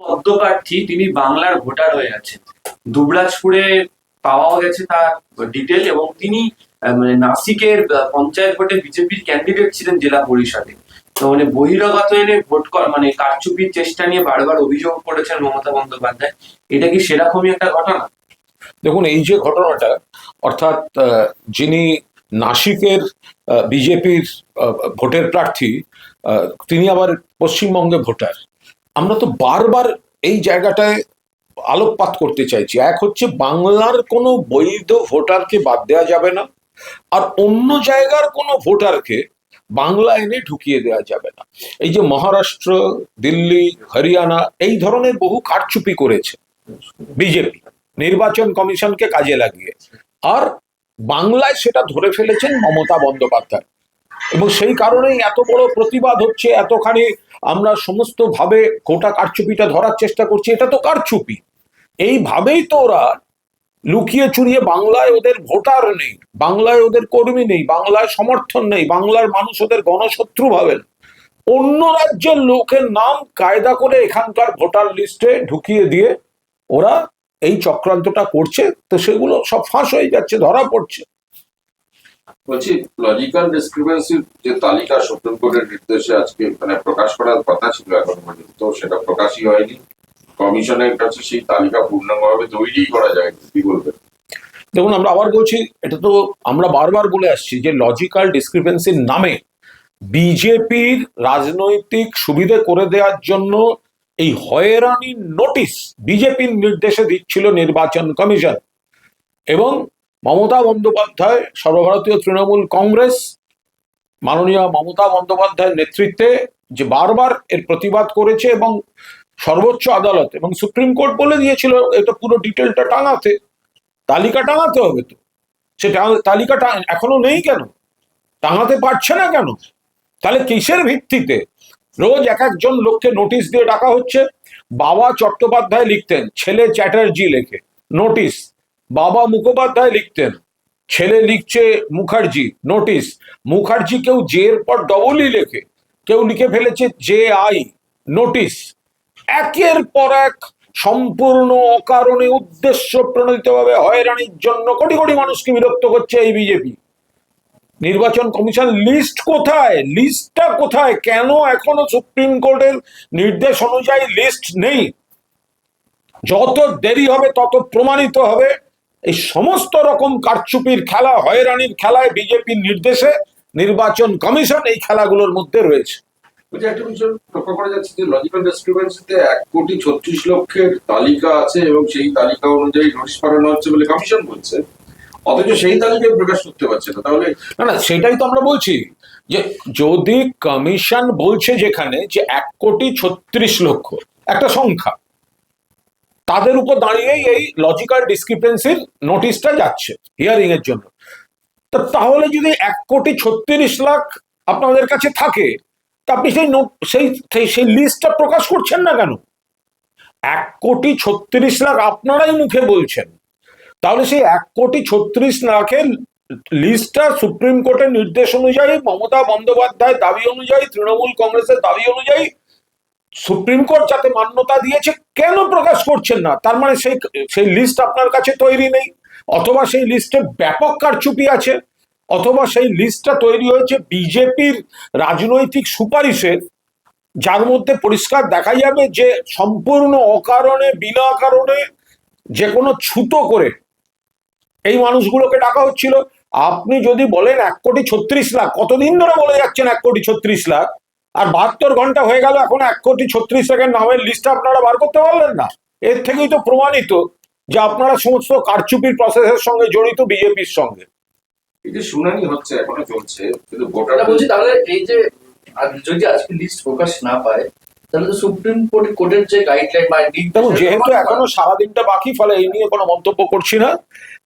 পদ্মপ্রার্থী, তিনি বাংলার ভোটার হয়ে আছেন। দুবরাজপুরে পাওয়া গেছে তার ডিটেল এবং তিনি মানে নাসিকের পঞ্চায়েত ভোটে বিজেপির ক্যান্ডিডেট ছিলেন জেলা পরিষদে। তো মানে বহিরাগত এনে ভোট কর মানে কারচুপির চেষ্টা নিয়ে বারবার অভিযোগ করেছেন মমতা বন্দ্যোপাধ্যায়। এটা কি সেরকমই একটা ঘটনা? দেখুন, এই যে ঘটনাটা, অর্থাৎ যিনি নাসিকের বিজেপির ভোটের প্রার্থী তিনি আবার পশ্চিমবঙ্গে ভোটার। আমরা তো বারবার এই জায়গাটায় আলোকপাত করতে চাইছি। এক হচ্ছে বাংলার কোনো বৈধ ভোটারকে বাদ দেওয়া যাবে না, আর অন্য জায়গার কোনো ভোটারকে বাংলা এনে ঢুকিয়ে দেওয়া যাবে না। এই যে মহারাষ্ট্র, দিল্লি, হরিয়ানা, এই ধরনের বহু কারচুপি করেছে বিজেপি, নির্বাচন কমিশনকে কাজে লাগিয়ে। আর বাংলায় সেটা ধরে ফেলেছেন মমতা বন্দ্যোপাধ্যায়। এবং সেই কারণেই এত বড় প্রতিবাদ হচ্ছে, এতখানি আমরা সমস্ত ভাবে গোটা কারচুপিটা ধরার চেষ্টা করছি, এটা তো কারচুপি। এইভাবেই তো ওরা লুকিয়ে চুরিয়ে বাংলায় ওদের ভোটার নেই, বাংলায় ওদের কর্মী নেই, বাংলায় সমর্থন নেই, বাংলার মানুষ ওদের গণশত্রু ভাবেন। অন্য রাজ্যের লোকের নাম কায়দা করে এখানকার ভোটার লিস্টে ঢুকিয়ে দিয়ে ওরা এই চক্রান্তটা করছে, তো সেগুলো সব ফাঁস হয়ে যাচ্ছে, ধরা পড়ছে। বলছি লজিক্যাল ডিসক্রিপেন্সির যে তালিকা সুপ্রিম কোর্টের নির্দেশে আজকে মানে প্রকাশ করার কথা ছিল এখন পর্যন্ত, সেটা প্রকাশই হয়নি। কমিশনের কাছে সেই তালিকা পূর্ণাঙ্গভাবে তৈরি করা যায় কি বলবেন? দেখুন, আমরা আবার বলছি, এটা তো আমরা বারবার বলে আসছি যে লজিক্যাল ডিসক্রিপেন্সির নামে বিজেপির রাজনৈতিক সুবিধে করে দেওয়ার জন্য এই হয়রানির নোটিশ বিজেপির নির্দেশে দিচ্ছিল নির্বাচন কমিশন। এবং মমতা বন্দ্যোপাধ্যায় সর্বভারতীয় তৃণমূল কংগ্রেস। মাননীয় মমতা বন্দ্যোপাধ্যায়ের নেতৃত্বে যে বারবার এর প্রতিবাদ করেছে এবং সর্বোচ্চ আদালত এবং সুপ্রিম কোর্ট বলে দিয়েছিল, এটা পুরো ডিটেলটা টাঙাতে। তালিকা টাঙাতে হবে তো। সে তালিকা এখনও নেই কেন? টাঙাতে পারছে না কেন? তাহলে কিসের ভিত্তিতে? রোজ এক একজন লোককে নোটিশ দিয়ে ডাকা হচ্ছে। বাবা চট্টোপাধ্যায় লিখতেন, ছেলে চ্যাটার্জি লেখে। নোটিশ। বাবা মুখোপাধ্যায় লিখতেন। ছেলে লিখছে মুখার্জি নোটিশ মুখার্জি কেউ জে এর পর ডবলই লেখে। কেউ লিখে ফেলেছে জে আই নোটিশ একের পর এক সম্পূর্ণ অকারণে উদ্দেশ্য প্রণোদিতভাবে হয়রানির জন্য কোটি কোটি মানুষকে বিরক্ত করছে এই বিজেপি নির্বাচন কমিশন লিস্ট কোথায়? লিস্টটা কোথায়? কেন এখনও সুপ্রিম কোর্টের নির্দেশ অনুযায়ী লিস্ট নেই? যত দেরি হবে, তত প্রমাণিত হবে। এই সমস্ত রকম কারচুপির খেলা হয়রানির খেলায় বিজেপির নির্দেশে নির্বাচন কমিশন এই খেলাগুলোর মধ্যে রয়েছে। লক্ষ্য করা যাচ্ছে যে লজিক্যাল ডিসক্রিপেন্সিতে এক কোটি ছত্রিশ লক্ষের তালিকা আছে এবং সেই তালিকা অনুযায়ী নোটিশ পাঠানো হচ্ছে বলে কমিশন বলছে। অথচ সেই তালিকায় প্রকাশ করতে পারছে না। তাহলে না না সেটাই তো আমরা বলছি যে যদি কমিশন বলছে যেখানে যে এক কোটি ছত্রিশ লক্ষ একটা সংখ্যা তাদের উপর দাঁড়িয়েই এই লজিক্যাল ডিসক্রিপেন্সির নোটিশটা যাচ্ছে হিয়ারিং এর জন্য। তাহলে যদি এক কোটি ছত্রিশ লাখ আপনাদের কাছে থাকে, তা আপনি সেই সেই- সেই লিস্টটা প্রকাশ করছেন না কেন? এক কোটি ছত্রিশ লাখ আপনারাই মুখে বলছেন। তাহলে সেই এক কোটি ছত্রিশ লাখের লিস্টটা সুপ্রিম কোর্টের নির্দেশ অনুযায়ী, মমতা বন্দ্যোপাধ্যায় দাবি অনুযায়ী, তৃণমূল কংগ্রেসের দাবি অনুযায়ী সুপ্রিম কোর্ট যাতে মান্যতা দিয়েছে কেন প্রকাশ করছেন না? তার মানে সেই সেই লিস্ট আপনার কাছে তৈরি নেই? অথবা সেই লিস্টে ব্যাপক কারচুপি আছে? অথবা সেই লিস্টটা তৈরি হয়েছে বিজেপির রাজনৈতিক সুপারিশের যার মধ্যে পরিষ্কার দেখা যাবে যে সম্পূর্ণ অকারণে, বিনা কারণে যে কোনো ছুতো করে এই মানুষগুলোকে ডাকা হচ্ছিল। আপনি যদি বলেন এক কোটি ছত্রিশ লাখ, কতদিন ধরে বলে যাচ্ছেন এক কোটি ছত্রিশ লাখ? আর বাহাত্তর ঘণ্টা হয়ে গেল এখন এক কোটি ছত্রিশ লাখের নামের লিস্টটা আপনারা বার করতে পারলেন না। এর থেকেই তো প্রমাণিত যে আপনারা সমস্ত কারচুপির প্রসেসের সঙ্গে জড়িত বিজেপির সঙ্গে। এই যে শুনানি হচ্ছে এখনও চলছে কিন্তু এটা ভোটার বলছি তাহলে এই যে যদি আজকে লিস্ট প্রকাশ না পায় তাহলে তো সুপ্রিম কোর্ট কোর্টের যে গাইডলাইন বা দেখুন যেহেতু এখনও সারাদিনটা বাকি ফলে এই নিয়ে কোনো মন্তব্য করছি না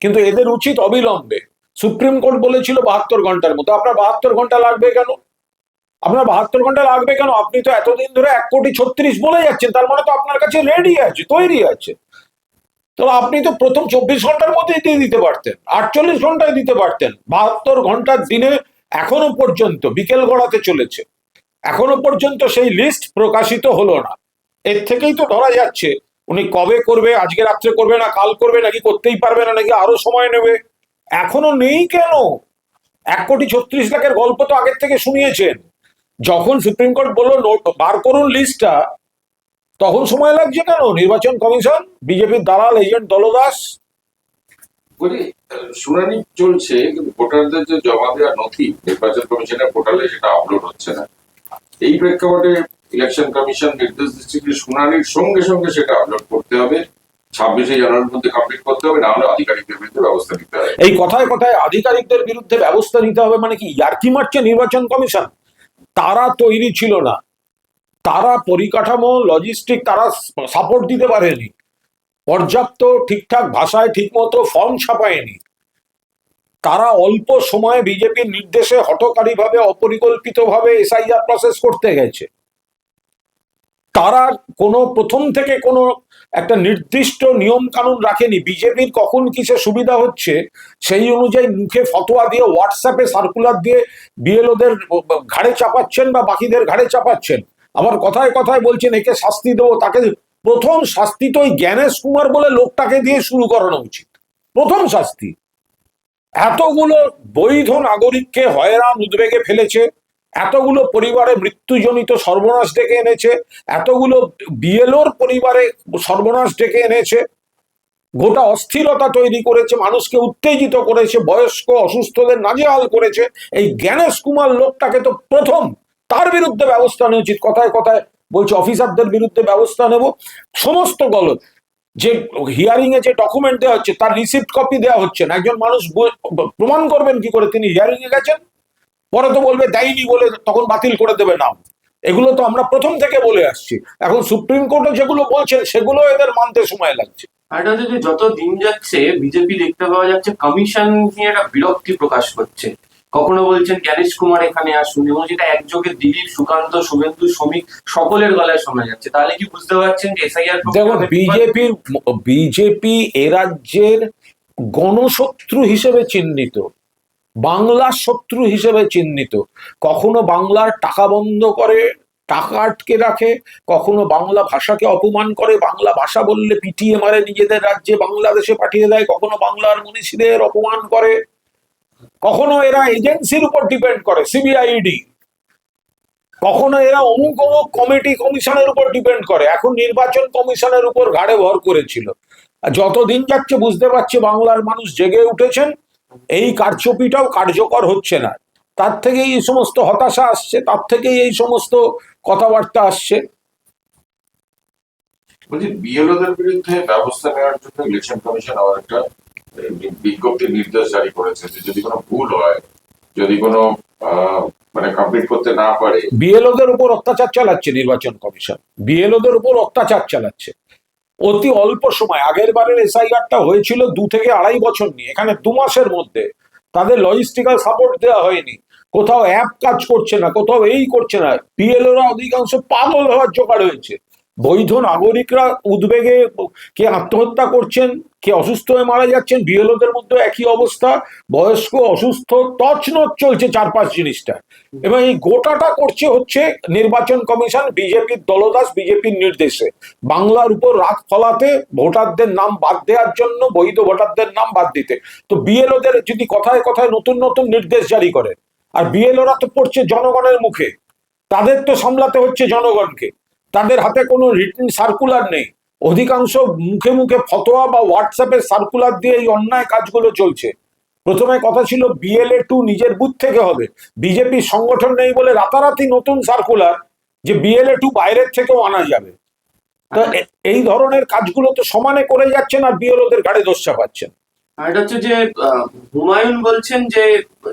কিন্তু এদের উচিত অবিলম্বে। সুপ্রিম কোর্ট বলেছিল বাহাত্তর ঘণ্টার মতো। আপনার বাহাত্তর ঘণ্টা লাগবে কেন? আপনার বাহাত্তর ঘণ্টা লাগবে কেন? আপনি তো এতদিন ধরে এক কোটি ছত্রিশ বলে যাচ্ছেন, তার মানে তো আপনার কাছে রেডি আছে, তৈরি আছে। তো আপনি তো প্রথম চব্বিশ ঘণ্টার মধ্যেই দিয়ে দিতে পারতেন, আটচল্লিশ ঘন্টায় দিতে পারতেন। বাহাত্তর ঘণ্টার দিনে এখনও পর্যন্ত, বিকেল গড়াতে চলেছে, এখনও পর্যন্ত সেই লিস্ট প্রকাশিত হলো না। এর থেকেই তো ধরা যাচ্ছে, উনি কবে করবে, আজকে রাত্রে করবে না, কাল করবে নাকি, করতেই পারবে না, নাকি আরও সময় নেবে? এখনও নেই কেন? এক কোটি ছত্রিশ লাখের গল্প তো আগের থেকে শুনিয়েছেন। যখন সুপ্রিম কোর্ট বলল নোট বার করুন লিস্টটা তখন সময় লাগছে কেন? নির্বাচন কমিশন বিজেপির দালাল এজেন্ট দলদাস। শুনানি চলছে কিন্তু ভোটারদের যে জমা দেওয়া নথি নির্বাচন কমিশনের পোর্টালে সেটা আপলোড হচ্ছে না। এই প্রেক্ষাপটে ইলেকশন কমিশন নির্দেশ দিচ্ছে যে শুনানির সঙ্গে সঙ্গে সেটা আপলোড করতে হবে। ছাব্বিশে জানুয়ারির মধ্যে কমপ্লিট করতে হবে না হলে আধিকারিকদের বিরুদ্ধে ব্যবস্থা নিতে হবে। এই কথায় কথায় আধিকারিকদের বিরুদ্ধে ব্যবস্থা নিতে হবে মানে কি? ইয়ার্কি মারছে নির্বাচন কমিশন? তারা তৈরি ছিল না। তারা পরিকাঠামো লজিস্টিক তারা সাপোর্ট দিতে পারেনি। পর্যাপ্ত ঠিকঠাক ভাষায় ঠিকমতো ফর্ম ছাপায়নি। তারা অল্প সময়ে বিজেপির নির্দেশে হঠকারীভাবে, অপরিকল্পিতভাবে এসআইআর প্রসেস করতে গেছে। তারা কোনো, প্রথম থেকে কোনো একটা নির্দিষ্ট নিয়ম কানুন রাখেনি। বিজেপির কখন কিসে সুবিধা হচ্ছে, সেই অনুযায়ী মুখে ফতোয়া দিয়ে হোয়াটসঅ্যাপে সার্কুলার দিয়ে বিএলওদের ঘাড়ে চাপাচ্ছেন বা বাকিদের ঘাড়ে চাপাচ্ছেন? আবার কথায় কথায় বলছেন, একে শাস্তি দেবো, তাকে প্রথম শাস্তি তো ওই জ্ঞানেশ কুমার বলে লোকটাকে দিয়ে শুরু করানো উচিত। প্রথম শাস্তি। এতগুলো বৈধ নাগরিককে হয়রান, উদ্বেগে ফেলেছে। এতগুলো পরিবারে মৃত্যুজনিত সর্বনাশ ডেকে এনেছে, এতগুলো বিএলওর পরিবারে সর্বনাশ ডেকে এনেছে, গোটা অস্থিরতা তৈরি করেছে, মানুষকে উত্তেজিত করেছে, বয়স্ক, অসুস্থদের নাজেহাল করেছে, এই জ্ঞানেশ কুমার লোকটাকে তো প্রথম তার বিরুদ্ধে ব্যবস্থা নেওয়া উচিত কথায় কথায় বলছে, অফিসারদের বিরুদ্ধে ব্যবস্থা নেব। সমস্ত গলত, যে হিয়ারিং এ যে ডকুমেন্ট দেওয়া হচ্ছে, তার রিসিপ্ট কপি দেওয়া হচ্ছে না। একজন মানুষ প্রমাণ করবেন কি করে তিনি হিয়ারিং এ গেছেন? পরে তো বলবে দেয়নি বলে তখন বাতিল করে দেবে নাম এগুলো তো আমরা প্রথম থেকে বলে আসছি। এখন সুপ্রিম কোর্টও যেগুলো বলছেন সেগুলো এদের মানতে সময় লাগছে। আর এটা হচ্ছে যে যত দিন যাচ্ছে বিজেপি দেখতে পাওয়া যাচ্ছে কমিশন নিয়ে একটা বিরক্তি প্রকাশ করছে। কখনো বলছেন জ্ঞানেশ কুমার এখানে আসুন এবং যেটা একযোগে দিলীপ সুকান্ত শুভেন্দু শ্রমিক সকলের গলায় শোনা যাচ্ছে। তাহলে কি বুঝতে পারছেন যে এসআইআর দেখুন বিজেপির বিজেপি এ রাজ্যের গণশত্রু হিসেবে চিহ্নিত। বাংলার শত্রু হিসেবে চিহ্নিত। কখনো বাংলার টাকা বন্ধ করে, টাকা আটকে রাখে, কখনো বাংলা ভাষাকে অপমান করে, বাংলা ভাষা বললে পিটিয়ে মারে নিজেদের রাজ্যে, বাংলাদেশে পাঠিয়ে দেয়, কখনো বাংলার মনীষীদের অপমান করে, কখনো এরা এজেন্সির উপর ডিপেন্ড করে, সিবিআইডি। কখনো এরা অমুক অমুক কমিটি কমিশনের উপর ডিপেন্ড করে, এখন নির্বাচন কমিশনের উপর ঘাড়ে ভর করেছিল। যতদিন যাচ্ছে বুঝতে পারছে বাংলার মানুষ জেগে উঠেছেন এই কারচুপিটাও কার্যকর হচ্ছে না। তার থেকেই এই সমস্ত হতাশা আসছে তার থেকেই এই সমস্ত কথাবার্তা আসছে। বলছি বিএলওদের বিরুদ্ধে ব্যবস্থা নেওয়ার জন্য ইলেকশন কমিশন আবার একটা আহ, বি- বিজ্ঞপ্তির নির্দেশ জারি করেছে যে যদি কোনো ভুল হয় যদি কোনো মানে কমপ্লিট করতে না পারে বিএলওদের উপর অত্যাচার চালাচ্ছে নির্বাচন কমিশন। বিএলওদের উপর অত্যাচার চালাচ্ছে। অতি অল্প সময়। আগের বারের এসআইআরটা হয়েছিল দু থেকে আড়াই বছর নিয়ে, এখানে দু মাসের মধ্যে। তাদের লজিস্টিক্যাল সাপোর্ট দেওয়া হয়নি। কোথাও অ্যাপ কাজ করছে না, কোথাও এই করছে না। পিএলওরা অধিকাংশ পাগল হওয়ার জোগাড় হয়েছে। বৈধ নাগরিকরা উদ্বেগে কে আত্মহত্যা করছেন, কে অসুস্থ হয়ে মারা যাচ্ছেন, বিএলওদের মধ্যে একই অবস্থা। বয়স্ক, অসুস্থ, তছনছ চলছে চার পাঁচ জিনিসটা। এবং এই গোটাটা করছে হচ্ছে নির্বাচন কমিশন, বিজেপির দলদাস, বিজেপির নির্দেশে। বাংলার উপর রাগ ফলাতে ভোটারদের নাম বাদ দেওয়ার জন্য, বৈধ ভোটারদের নাম বাদ দিতে। তো বিএলওদের যদি কথায় কথায় নতুন নতুন নির্দেশ জারি করে, আর বিএলওরা তো পড়ছে জনগণের মুখে, তাদের তো সামলাতে হচ্ছে জনগণকে। তাদের হাতে কোনো রিটার্ন সার্কুলার নেই। অধিকাংশ মুখে মুখে ফতোয়া বা হোয়াটসঅ্যাপে সার্কুলার দিয়ে এই অন্যায় কাজগুলো চলছে। প্রথমে কথা ছিল বিএলএ টু নিজের বুথ থেকে হবে। বিজেপির সংগঠন নেই বলে রাতারাতি নতুন সার্কুলার যে বিএলএ টু বাইরের থেকেও আনা যাবে। এই ধরনের কাজগুলো তো সমানে করে যাচ্ছেন আর বিএলওদের ঘাড়ে দোষ চাপাচ্ছেন। এটা হচ্ছে যে হুমায়ুন বলছেন যে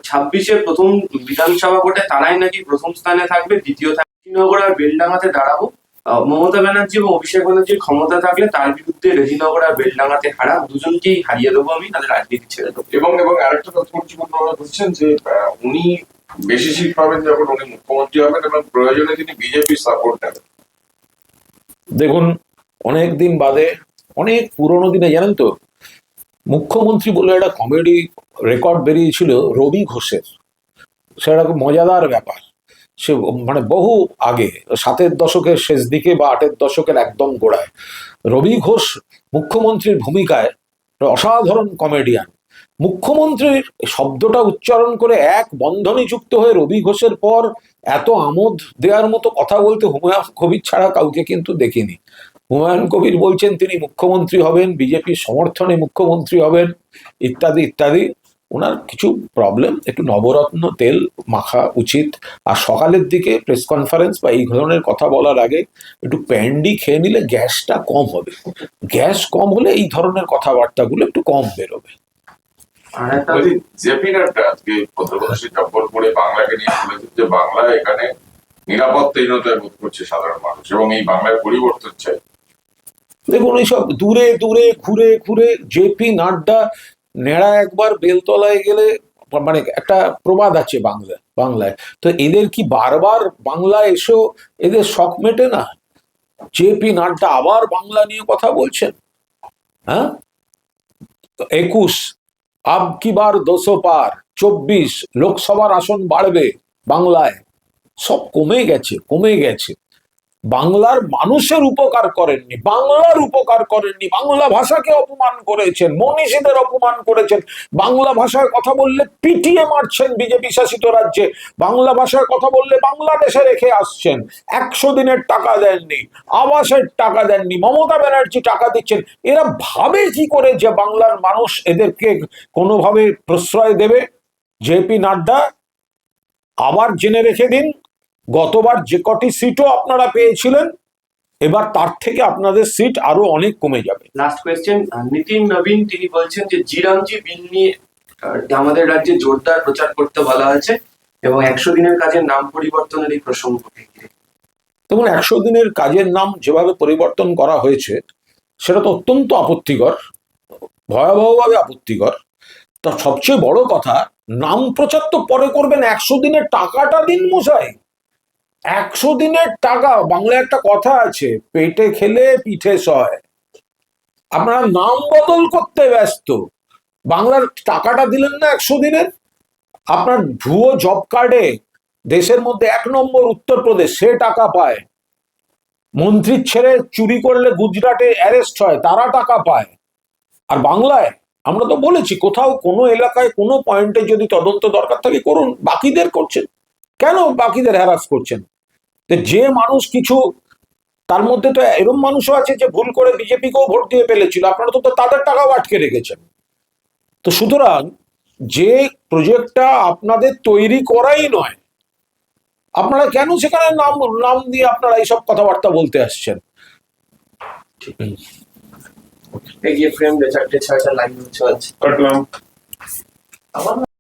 ছাব্বিশে প্রথম বিধানসভা ভোটে তারাই নাকি প্রথম স্থানে থাকবে, দ্বিতীয় থাকবে রেজিনগর আর দাঁড়াবো। মমতা ব্যানার্জি এবং অভিষেক ব্যানার্জির ক্ষমতা থাকলে তার বিরুদ্ধে রেজিনগর আর বেলডাঙ্গাতে হারা দুজনকেই হারিয়ে দেবো আমি তাদের রাজনীতি ছেড়ে দেবো। এবং এবং আরেকটা তথ্য গুরুত্বপূর্ণ বুঝছেন যে আহ, উনি বেশি সিট পাবেন যখন উনি মুখ্যমন্ত্রী হবেন এবং প্রয়োজনে তিনি বিজেপির সাপোর্ট নেবেন। দেখুন অনেক দিন বাদে অনেক পুরোনো দিনে জানেন তো মুখ্যমন্ত্রী বলে একটা কমেডি রেকর্ড বেরিয়েছিল রবি ঘোষের। সেটা খুব মজাদার ব্যাপার। সে মানে বহু আগে, সাতের দশকের শেষ দিকে বা আটের দশকের একদম গোড়ায়। রবি ঘোষ মুখ্যমন্ত্রীর ভূমিকায় অসাধারণ কমেডিয়ান। মুখ্যমন্ত্রীর শব্দটা উচ্চারণ করে এক বন্ধনী যুক্ত হয়ে রবি ঘোষের পর এত আমোদ দেওয়ার মতো কথা বলতে হুমায়ুন কবির ছাড়া কাউকে কিন্তু দেখিনি। হুমায়ুন কবির বলছেন, তিনি মুখ্যমন্ত্রী হবেন, বিজেপির সমর্থনে মুখ্যমন্ত্রী হবেন, ইত্যাদি ইত্যাদি। ওনার কিছু প্রবলেম একটু নবরত্ন তেল মাখা উচিত। আর সকালের দিকে প্রেস কনফারেন্স বা এই ধরনের কথা বলার আগে একটু প্যান্ডি খেয়ে নিলে গ্যাসটা কম হবে। গ্যাস কম হলে এই ধরনের কথাবার্তাগুলো একটু কম বেরোবে। আজকে বাংলাকে নিয়ে বলেছেন যে বাংলা এখানে নিরাপত্তাহীনতায় বোধ করছে সাধারণ মানুষ এবং এই বাংলার পরিবর্তন চাই। দেখুন এইসব দূরে দূরে ঘুরে ঘুরে জেপি নাড্ডা নেড়া একবার বেলতলায় গেলে মানে একটা প্রবাদ আছে বাংলা, বাংলায়। তো এদের কি বারবার বাংলা এসেও এদের শখ মেটে না? জেপি নাড্ডা আবার বাংলা নিয়ে কথা বলছেন? হ্যাঁ? একুশ, আব কি বার দোশো পার? চব্বিশ, লোকসভার আসন বাড়বে বাংলায়। সব কমে গেছে কমে গেছে। বাংলার মানুষের উপকার করেননি, বাংলার উপকার করেননি, বাংলা ভাষাকে অপমান করেছেন, মনীষীদের অপমান করেছেন। বাংলা ভাষায় কথা বললে পিটিয়ে মারছেন বিজেপি শাসিত রাজ্যে। বাংলা ভাষায় কথা বললে বাংলাদেশে রেখে আসছেন। একশো দিনের টাকা দেননি, আবাসের টাকা দেননি, মমতা ব্যানার্জি টাকা দিচ্ছেন। এরা ভাবে কি করে যে বাংলার মানুষ এদেরকে কোনোভাবে প্রশ্রয় দেবে? জেপি নাড্ডা, আবার জেনে রেখে দিন। গতবার যে কটি সিটও আপনারা পেয়েছিলেন এবার তার থেকে আপনাদের সিট আরও অনেক কমে যাবে। লাস্ট কোয়েশ্চেন নীতিন নবীন তিনি বলছেন যে জিরামজি বিল নিয়ে আমাদের রাজ্যে জোরদার প্রচার করতে বলা হয়েছে এবং একশো দিনের কাজের নাম পরিবর্তনের এই প্রসঙ্গকে ঘিরে দেখুন একশো দিনের কাজের নাম যেভাবে পরিবর্তন করা হয়েছে সেটা তো অত্যন্ত আপত্তিকর ভয়াবহভাবে আপত্তিকর। তা সবচেয়ে বড় কথা নাম প্রচার তো পরে করবেন একশো দিনের টাকাটা দিন মশাই। একশো দিনের টাকা, বাংলায় একটা কথা আছে, পেটে খেলে পিঠে সয়। আপনারা নাম বদল করতে ব্যস্ত। বাংলার টাকাটা দিলেন না একশো দিনের? আপনার ভুয়ো জব কার্ডে দেশের মধ্যে এক নম্বর উত্তরপ্রদেশ, সে টাকা পায়। মন্ত্রীর ছেড়ে চুরি করলে গুজরাটে অ্যারেস্ট হয়, তারা টাকা পায়। আর বাংলায়, আমরা তো বলেছি, কোথাও কোনো এলাকায় কোনো পয়েন্টে যদি তদন্ত দরকার থাকে, করুন, বাকিদের করছেন। কেন বাকিদের হ্যারাস করছেন? তো যে মানুষ কিছু তার মধ্যে তো এরম মানুষও আছে যে ভুল করে বিজেপিকেও ভোট দিয়ে ফেলেছিল আপনারা তো তাদের টাকাও আটকে রেখেছেন। তো সুতরাং যে প্রজেক্টটা আপনাদের তৈরি করাই নয় আপনারা কেন সেখানে নাম নাম দিয়ে আপনারা এইসব কথাবার্তা বলতে আসছেন? এগিয়ে ফ্রেম চারটে ছয়টা লাইন চলছে। কাটলাম আমার